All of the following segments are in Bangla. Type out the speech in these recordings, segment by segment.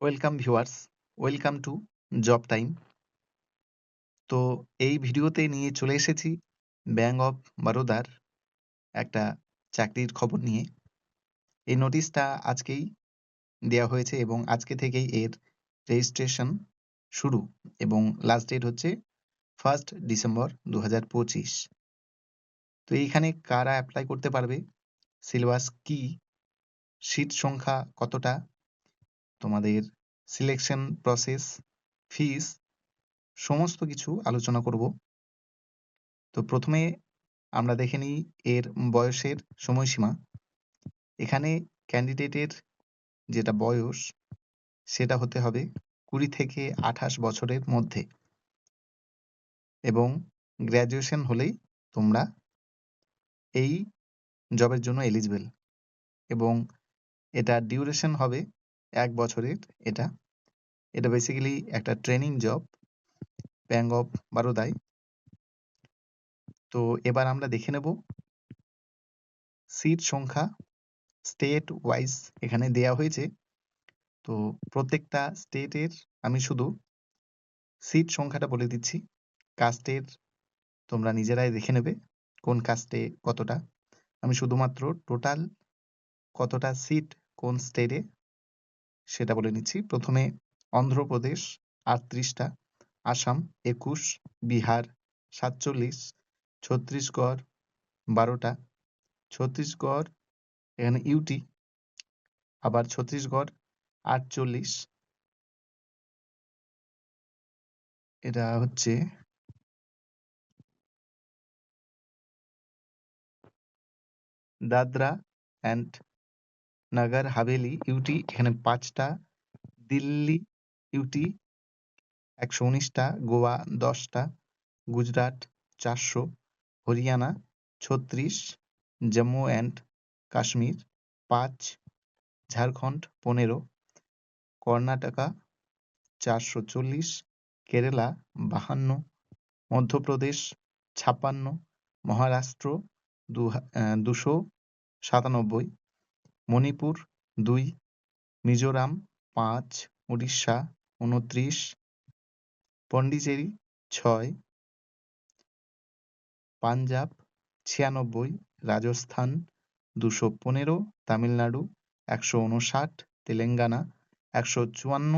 Welcome viewers welcome to job time তো এই ভিডিওতে নিয়ে চলে এসেছি ব্যাঙ্ক অফ বরোদার একটা চাকরির খবর নিয়ে। এই নোটিশটা আজকেই দেওয়া হয়েছে এবং আজকে থেকেই এর রেজিস্ট্রেশন শুরু এবং লাস্ট ডেট হচ্ছে ফার্স্ট ডিসেম্বর দু হাজার পঁচিশ। তো এইখানে কারা অ্যাপ্লাই করতে পারবে সিলেবাস কি সিট সংখ্যা কতটা, তোমাদের সিলেকশন প্রসেস ফিস সমস্ত কিছু আলোচনা করব। তো প্রথমে আমরা দেখে নিই এর বয়সের সময়সীমা। এখানে ক্যান্ডিডেটের যেটা বয়স, সেটা হতে হবে কুড়ি থেকে আঠাশ বছরের মধ্যে। এবং গ্র্যাজুয়েশন হলেই তোমরা এই জবের জন্য এলিজিবল এবং এটা ডিউরেশন হবে এক বছরের, এটা এটা বেসিক্যালি একটা ট্রেনিং জব ব্যাঙ্ক অফ বারোদায় তো এবার আমরা দেখে নেব সিট সংখ্যা স্টেট ওয়াইজ এখানে দেয়া হয়েছে। তো প্রত্যেকটা স্টেটের আমি শুধু সিট সংখ্যাটা বলে দিচ্ছি। কাস্টের তোমরা নিজেরাই দেখে নেবে কোন কাস্টে কতটা। আমি শুধুমাত্র টোটাল কতটা সিট কোন স্টেটে সেটা বলে নিচ্ছি। প্রথমে অন্ধ্রপ্রদেশ আটত্রিশটা, আসাম একুশ, বিহার সাতচল্লিশ, ছত্তিশগড় বারোটা, ছত্তিশগড় এখানে ইউটি আবার ছত্তিশগড় আটচল্লিশ। এটা হচ্ছে দাদরা অ্যান্ড নাগার হাভেলি ইউটি এখানে পাঁচটা, দিল্লি ইউটি, একশো উনিশটা, গোয়া দশটা, গুজরাট চারশো, হরিয়ানা ছত্রিশ, জম্মু অ্যান্ড কাশ্মীর পাঁচ, ঝাড়খণ্ড পনেরো, কর্ণাটকা চারশো চল্লিশ, কেরালা বাহান্ন, মধ্যপ্রদেশ ছাপ্পান্ন, মহারাষ্ট্র দু দুশো সাতানব্বই, মণিপুর দুই, মিজোরাম পাঁচ, উড়িষ্যা উনত্রিশ, পন্ডিচেরি ছয়, পাঞ্জাব ছিয়ানব্বই, রাজস্থান দুশো পনেরো, তামিলনাড়ু একশো উনষাট, তেলেঙ্গানা একশো চুয়ান্ন,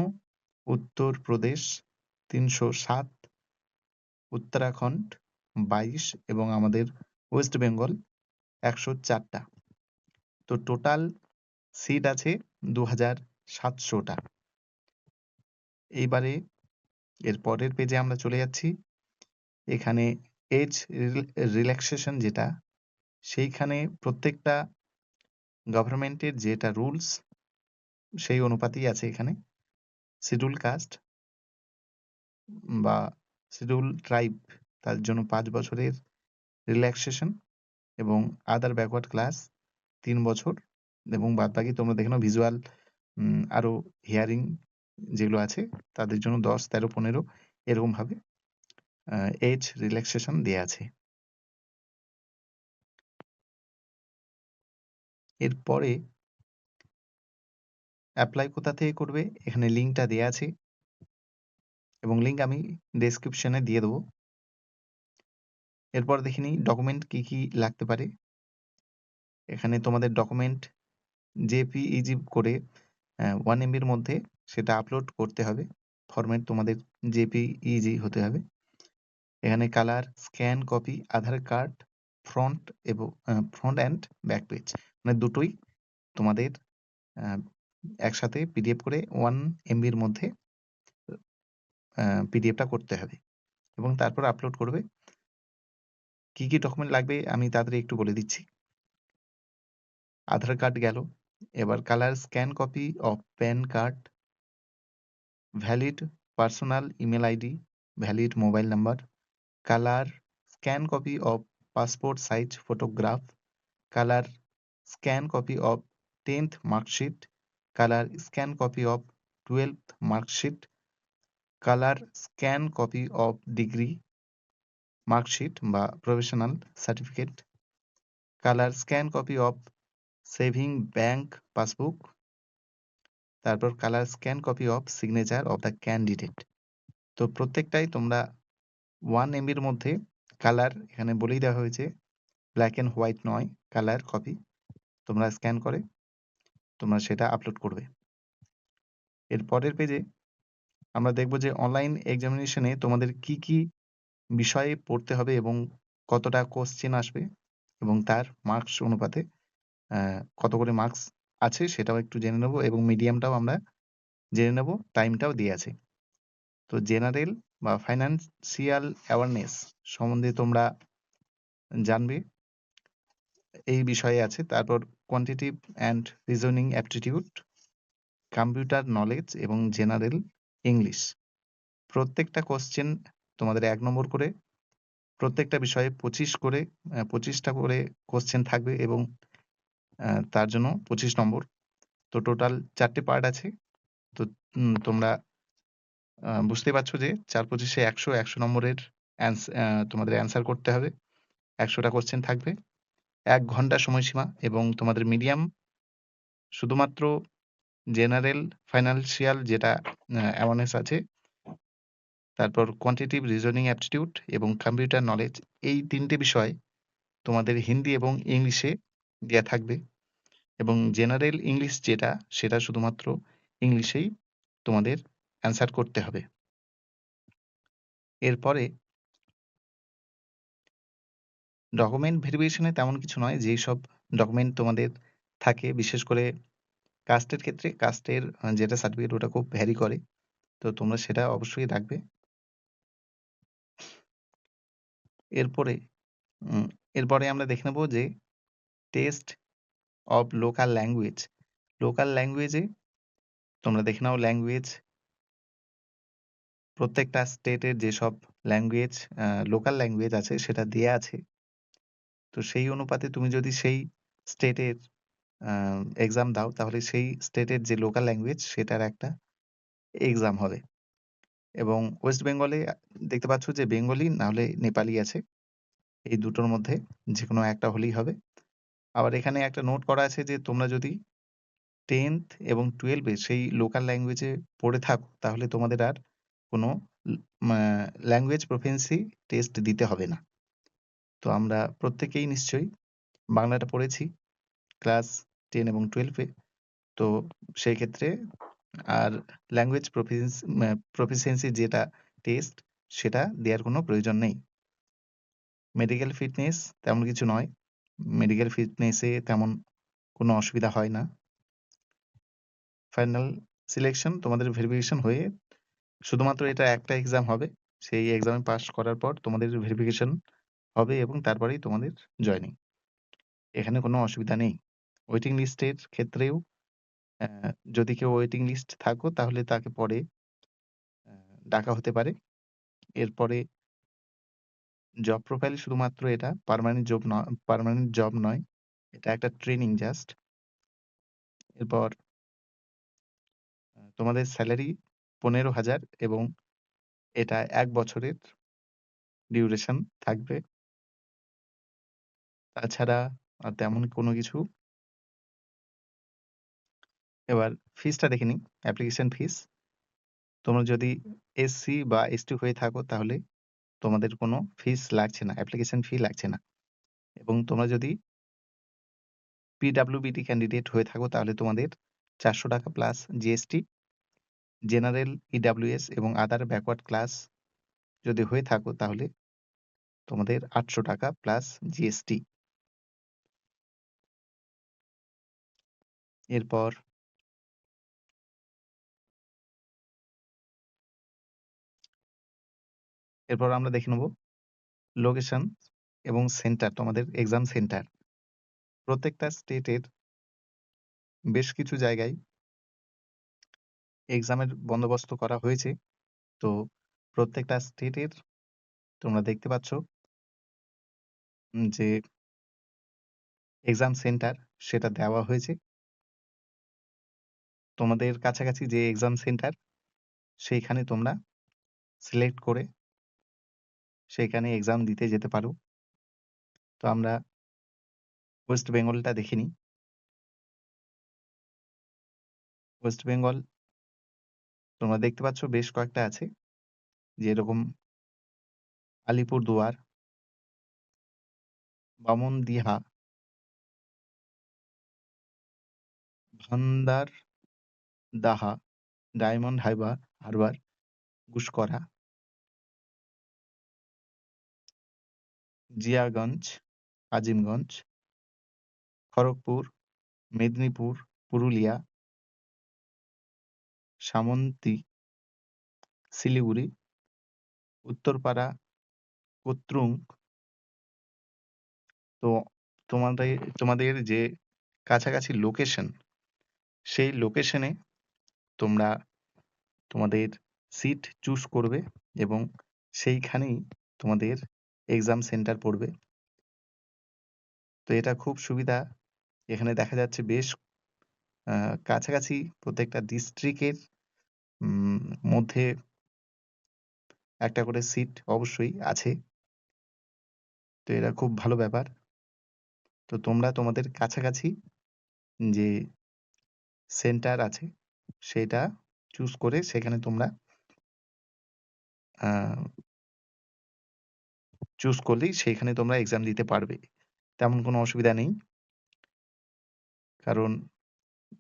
উত্তরপ্রদেশ তিনশো সাত, উত্তরাখণ্ড বাইশ এবং আমাদের ওয়েস্ট বেঙ্গল একশো চারটা। তো টোটাল সিট আছে দু হাজার সাতশোটা। এইবারে এর পরের পেজে আমরা চলে যাচ্ছি। এখানে এজ রিল্যাক্সেশন যেটা, সেইখানে প্রত্যেকটা গভর্নমেন্টের যেটা রুলস সেই অনুপাতেই আছে এখানে। শিডিউল কাস্ট বা শিডিউল ট্রাইব তার জন্য পাঁচ বছরের রিল্যাক্সেশন এবং আদার ব্যাকওয়ার্ড ক্লাস তিন বছর এবং বাদবাকি তোমরা দেখে নাও ভিজুয়াল আরও হিয়ারিং যেগুলো আছে, তাদের জন্য দশ, তেরো, পনেরো এরকম ভাবে এজ রিল্যাক্সেশন দেয়া আছে। এরপরে অ্যাপ্লাই কোথা থেকে করবে, এখানে লিঙ্কটা দেয়া আছে। এবং লিঙ্ক আমি ডেসক্রিপশনে দিয়ে দেবো। এরপর দেখে নিই ডকুমেন্ট কি কি লাগতে পারে। এখানে তোমাদের ডকুমেন্ট জেপিইজি করে ওয়ান এমবির মধ্যে সেটা আপলোড করতে হবে। ফরম্যাট তোমাদের জেপিইজি হতে হবে। এখানে colour scan copy Aadhaar card front এবং ফ্রন্ট অ্যান্ড ব্যাক পেজ মানে দুটোই তোমাদের একসাথে পিডিএফ করে ওয়ান এমবির মধ্যে পিডিএফটা করতে হবে এবং তারপর আপলোড করবে। কি কি ডকুমেন্ট লাগবে আমি তাড়াতাড়ি একটু বলে দিচ্ছি। আধার কার্ড গেল, এবার colour scan copy of PAN card valid personal email ID valid mobile number colour scan copy of passport size photograph colour scan copy of tenth marksheet colour scan copy of twelve marksheet colour scan copy of degree marksheet বা professional certificate colour scan copy of saving bank passbook তারপর colour scan copy of signature of the candidate তো প্রত্যেকটাই তোমরা ওয়ান এমবির মধ্যে কালার এখানে বলেই দেওয়া হয়েছে ব্ল্যাক অ্যান্ড হোয়াইট নয় কালার কপি তোমরা স্ক্যান করে তোমরা সেটা আপলোড করবে। এর পরের পেজে আমরা দেখব যে অনলাইন এক্সামিনেশনে তোমাদের কি কি বিষয়ে পড়তে হবে এবং কতটা কোশ্চেন আসবে এবং তার মার্কস অনুপাতে কত করে মার্কস আছে সেটাও একটু জেনে নেব এবং মিডিয়ামটাও আমরা জেনে নেব টাইমটাও দিয়ে আছে। তো জেনারেল বা ফাইন্যান্সিয়াল অ্যাওয়ারনেস সম্বন্ধে তোমরা জানবে, এই বিষয়ে আছে। তারপর quantitative and reasoning aptitude computer knowledge এবং জেনারেল ইংলিশ প্রত্যেকটা কোশ্চেন তোমাদের এক নম্বর করে, প্রত্যেকটা বিষয়ে পঁচিশ করে পঁচিশটা করে কোশ্চেন থাকবে এবং তার জন্য পঁচিশ নম্বর। তো টোটাল চারটে পার্ট আছে। তো তোমরা বুঝতে পারছ যে চার পঁচিশে একশো একশো নম্বরের তোমাদের অ্যান্সার করতে হবে। একশোটা কোশ্চেন থাকবে। এক ঘণ্টা সময়সীমা এবং তোমাদের মিডিয়াম শুধুমাত্র জেনারেল ফাইন্যান্সিয়াল যেটা অ্যাওয়ারনেস আছে, তারপর কোয়ান্টিটিভ রিজনিং অ্যাপটিটিউড এবং কম্পিউটার নলেজ এই তিনটে বিষয় তোমাদের হিন্দি এবং ইংলিশে দেয়া থাকবে। এবং জেনারেল ইংলিশ যেটা, সেটা শুধুমাত্র ইংলিশেই তোমাদের অ্যান্সার করতে হবে। এরপরে ডকুমেন্ট ভেরিফিকেশনে তেমন কিছু নয়, যেই সব ডকুমেন্ট তোমাদের থাকে, বিশেষ করে কাস্টের ক্ষেত্রে কাস্টের যেটা সার্টিফিকেট ওটা খুব ভ্যারি করে, তো তোমরা সেটা অবশ্যই রাখবে। এরপরে এরপরে আমরা দেখে নেব যে test of local language local ল্যাঙ্গুয়েজে তোমরা দেখে নাও ল্যাঙ্গুয়েজ প্রত্যেকটা স্টেটের যেসব ল্যাঙ্গুয়েজ লোকাল ল্যাঙ্গুয়েজ আছে, সেটা দেয়া আছে। তো সেই অনুপাতে তুমি যদি সেই স্টেটের এক্সাম দাও, তাহলে সেই স্টেটের যে লোকাল ল্যাঙ্গুয়েজ সেটার একটা এক্সাম হবে। এবং ওয়েস্ট বেঙ্গলে দেখতে পাচ্ছ যে বেঙ্গলি নাহলে নেপালি আছে। এই দুটোর মধ্যে যে কোনো একটা হলেই হবে। আবার এখানে একটা নোট করা আছে যে, তোমরা যদি টেন্থ এবং টুয়েলভে সেই লোকাল ল্যাঙ্গুয়েজে পড়ে থাকো, তাহলে তোমাদের আর কোনো ল্যাঙ্গুয়েজ প্রফেন্সি টেস্ট দিতে হবে না। তো আমরা প্রত্যেকেই নিশ্চয়ই বাংলাটা পড়েছি ক্লাস টেন এবং টুয়েলভে তো সেই ক্ষেত্রে আর ল্যাঙ্গুয়েজ প্রফিসিয়েন্সি যেটা টেস্ট সেটা দেওয়ার কোনো প্রয়োজন নেই। মেডিকেল ফিটনেস তেমন কিছু নয়। মেডিকেল ফিটনেসে তেমন কোনো অসুবিধা হয় না। ফাইনাল সিলেকশন তোমাদের ভেরিফিকেশন হয়ে শুধুমাত্র এটা একটা এক্সাম হবে, সেই এক্সামে পাস করার পর তোমাদের ভেরিফিকেশন হবে এবং তারপরেই তোমাদের জয়নিং এখানে কোনো অসুবিধা নেই। ওয়েটিং লিস্টের ক্ষেত্রেও যদি কেউ ওয়েটিং লিস্ট থাকো তাহলে তাকে পরে ডাকা হতে পারে। এরপরে জব প্রোফাইল শুধুমাত্র এটা পার্মানেন্ট জব নয় পার্মানেন্ট জব নয়, এটা একটা ট্রেনিং জাস্ট এরপর, তোমাদের স্যালারি পনেরো হাজার এবং এটা এক বছরের ডিউরেশন থাকবে। তাছাড়া আর তেমন কোনো কিছু। এবার ফিসটা দেখে নিই অ্যাপ্লিকেশন ফিস তোমরা যদি এসসি বা এসটি হয়ে থাকো তাহলে তোমাদের কোনো ফিস লাগছে না অ্যাপ্লিকেশন ফি লাগছে না। এবং তোমরা যদি পিডাব্লিউবিটি ক্যান্ডিডেট হয়ে থাকো, তাহলে তোমাদের চারশো টাকা প্লাস জিএসটি জেনারেল ইডাব্লিউএস এবং আদার ব্যাকওয়ার্ড ক্লাস যদি হয়ে থাকো, তাহলে তোমাদের আটশো টাকা প্লাস জিএসটি এরপর এরপর আমরা দেখে নেব লোকেশন এবং সেন্টার তোমাদের এক্সাম সেন্টার প্রত্যেকটা স্টেটের বেশ কিছু জায়গায় এক্সামের বন্দোবস্ত করা হয়েছে। তো প্রত্যেকটা স্টেটের তোমরা দেখতে পাচ্ছ যে এক্সাম সেন্টার সেটা দেওয়া হয়েছে। তোমাদের কাছাকাছি যে এক্সাম সেন্টার সেইখানে তোমরা সিলেক্ট করে সেইখানে এক্সাম দিতে যেতে পারো। তো আমরা ওয়েস্ট বেঙ্গলটা দেখে নিই। ওয়েস্ট বেঙ্গল তোমরা দেখতে পাচ্ছ বেশ কয়েকটা আছে। যেরকম আলিপুরদুয়ার বামনদিহা ভান্দার দাহা, ডায়মন্ড হাইবার, হারবার, গুসকরা। জিয়াগঞ্জ, আজিমগঞ্জ, খড়গপুর, মেদিনীপুর, পুরুলিয়া, সামন্তি, শিলিগুড়ি, উত্তরপাড়া, কোত্রুং। তো তোমাদের তোমাদের যে কাছাকাছি লোকেশন সেই লোকেশনে তোমরা তোমাদের সিট চুজ করবে এবং সেইখানেই তোমাদের এক্সাম সেন্টার পড়বে। তো এটা খুব সুবিধা। এখানে দেখা যাচ্ছে বেশ কাছাকাছি প্রত্যেকটা ডিস্ট্রিক্টের মধ্যে একটা করে সিট অবশ্যই আছে। তো এটা খুব ভালো ব্যাপার। তো তোমরা তোমাদের কাছাকাছি যে সেন্টার আছে, সেটা চুজ করে সেখানে তোমরা চুজ করলেই সেইখানে তোমরা এক্সাম দিতে পারবে। তেমন কোনো অসুবিধা নেই। কারণ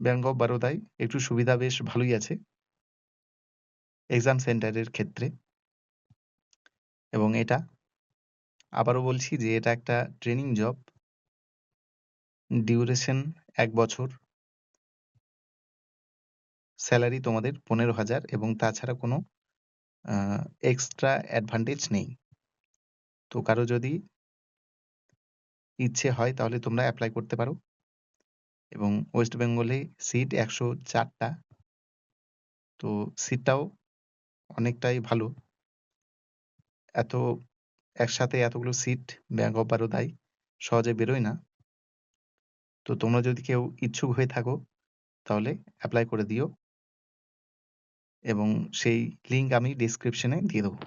ব্যাঙ্ক অফ বারোদায় একটু সুবিধা বেশ ভালোই আছে। এক্সাম সেন্টারের ক্ষেত্রে। এবং এটা আবারও বলছি যে এটা একটা ট্রেনিং জব ডিউরেশন এক বছর। স্যালারি তোমাদের পনেরো হাজার এবং তাছাড়া কোনো এক্সট্রা অ্যাডভান্টেজ নেই। তো কারও যদি ইচ্ছে হয় তাহলে তোমরা অ্যাপ্লাই করতে পারো। এবং ওয়েস্ট বেঙ্গলে সিট একশো চারটা। তো সিটটাও অনেকটাই ভালো। এত, একসাথে এতগুলো সিট ব্যাঙ্ক অফ বারোদায় সহজে বেরোয় না। তো তোমরা যদি কেউ ইচ্ছুক হয়ে থাকো, তাহলে অ্যাপ্লাই করে দিও। এবং সেই লিঙ্ক আমি ডিসক্রিপশনে দিয়ে দেবো।